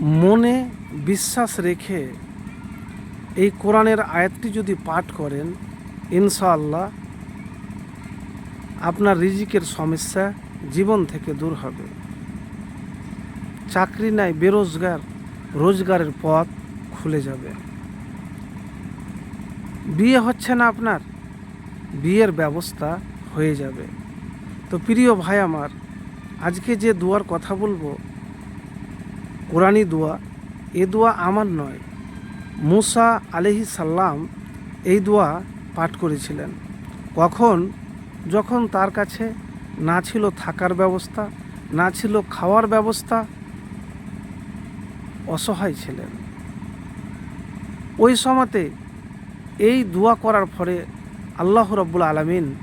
মনে বিশ্বাস রেখে এই কোরআনের আয়াতটি যদি পাঠ করেন, ইনশাআল্লাহ আপনার রিজিকের সমস্যা জীবন থেকে দূর হবে। চাকরি নাই, বেরোজগার রোজগারের পথ খুলে যাবে। বিয়ে হচ্ছে না আপনার, বিয়ের ব্যবস্থা হয়ে যাবে। তো প্রিয় ভাই আমার, আজকে যে দুয়ার কথা বলব কোরআনী দোয়া, এ দোয়া আমার নয়। মুসা আলহি সাল্লাম এই দোয়া পাঠ করেছিলেন। কখন? যখন তার কাছে না ছিল থাকার ব্যবস্থা, না ছিল খাওয়ার ব্যবস্থা, অসহায় ছিলেন। ওই সময়তে এই দোয়া করার ফলে আল্লাহ রব্বুল আলমিন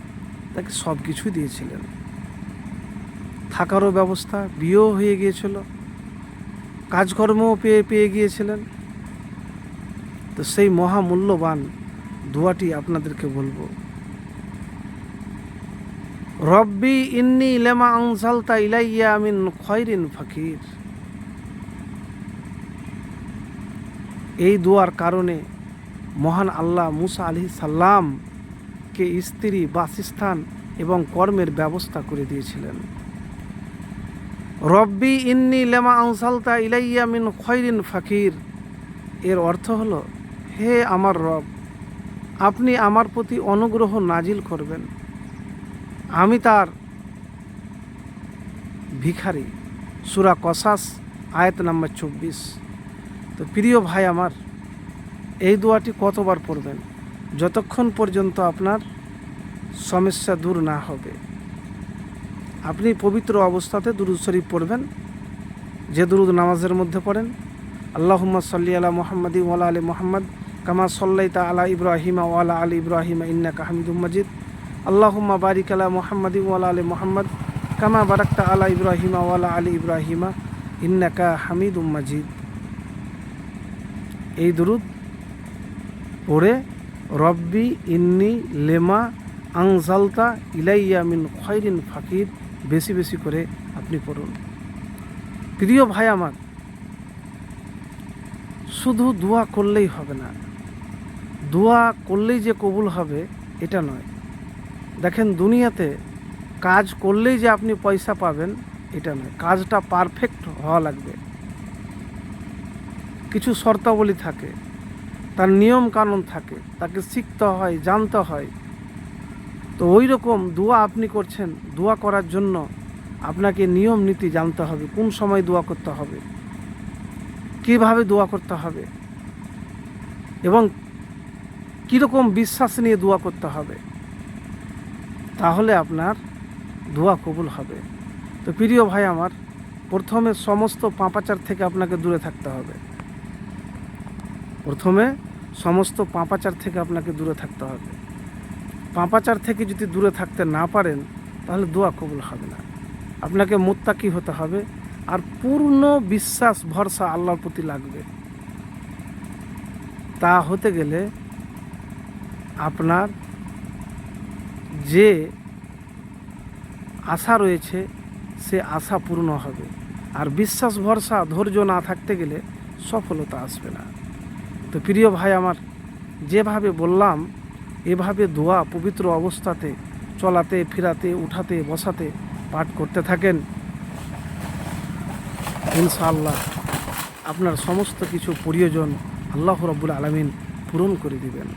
তাকে সব কিছুই দিয়েছিলেন। থাকারও ব্যবস্থা, বিয়েও হয়ে গিয়েছিল। কাজকর্মও পেয়ে পেয়ে গিয়েছিলেন। তো সেই মহামূল্যবান দোয়াটি আপনাদেরকে বলব। রব্বি ইন্নি লেমা আনসালতা ইলাইয়া মিন খয়রিন ফকির। এই দোয়ার কারণে মহান আল্লাহ মুসা আলি সাল্লামকে স্ত্রী বাসস্থান এবং কর্মের ব্যবস্থা করে দিয়েছিলেন। রব্বি ইন্নি লেমা আনসালতা ইলাইয়া মিন খয়রিন ফাকির। এর অর্থ হলো, হে আমার রব, আপনি আমার প্রতি অনুগ্রহ নাজিল করবেন। আমি তার ভিখারি। সুরা কসাস, আয়াত নাম্বার চব্বিশ। তো প্রিয় ভাই আমার, এই দোয়াটি কতবার পড়বেন? যতক্ষণ পর্যন্ত আপনার সমস্যা দূর না হবে। আপনি পবিত্র অবস্থাতে দুরুদ শরীফ পড়বেন, যে দুরুদ নামাজের মধ্যে পড়েন। আল্লাহুম্মা সাল্লি আলা মোহাম্মদি ওয়ালা আলী মোহাম্মদ, কামা সাল্লাইতা আলা ইব্রাহিমা ওয়ালা আলী ইব্রাহিমা ইন্নাকা হামিদুম মাজিদ। আল্লাহুম্মা বারিক আলা মোহাম্মদি ওয়ালা আলী মোহাম্মদ, কামা বারাকতা আলা ইব্রাহিমা ওয়ালা আলী ইব্রাহিমা ইন্নাকা হামিদুম মাজিদ। এই দুরুদ পড়ে, রব্বি ইন্নি লেমা আংজালতা ইলাইয়া মিন খয়রিন ফাকির। বেশি বেশি করে আপনি পড়ুন। প্রিয় ভাই আমার, শুধু দোয়া করলেই হবে না, দোয়া করলেই যে কবুল হবে, এটা নয়। দেখেন, দুনিয়াতে কাজ করলেই যে আপনি পয়সা পাবেন, এটা নয়। কাজটা পারফেক্ট হওয়া লাগবে। কিছু শর্তাবলী থাকে, তার নিয়ম কানুন থাকে, তাকে শিখতে হয়, জানতে হয়। তো ওই রকম দোয়া আপনি করছেন, দোয়া করার জন্য আপনাকে নিয়ম নীতি জানতে হবে, কোন সময় দোয়া করতে হবে, কীভাবে দোয়া করতে হবে এবং কীরকম বিশ্বাস নিয়ে দোয়া করতে হবে, তাহলে আপনার দোয়া কবুল হবে। তো প্রিয় ভাই আমার, প্রথমে সমস্ত পাঁপাচার থেকে আপনাকে দূরে থাকতে হবে। প্রথমে সমস্ত পাঁপাচার থেকে আপনাকে দূরে থাকতে হবে। পাঁপাচার থেকে যদি দূরে থাকতে না পারেন, তাহলে দোয়া কবুল হবে না। আপনাকে মোত্তাকি হতে হবে আর পূর্ণ বিশ্বাস, ভরসা আল্লাহর প্রতি লাগবে। তা হতে গেলে আপনার যে আশা রয়েছে, সে আশা পূর্ণ হবে। আর বিশ্বাস, ভরসা, ধৈর্য না থাকতে গেলে সফলতা আসবে না। তো প্রিয় ভাই, আমার যেভাবে বললাম এভাবে দোয়া পবিত্র অবস্থাতে, চলাতে, ফিরাতে, উঠাতে, বসাতে পাঠ করতে থাকেন। ইনশাআল্লাহ আপনার সমস্ত কিছু প্রিয়জন আল্লাহ রব্বুল আলমিন পূরণ করে দিবেন।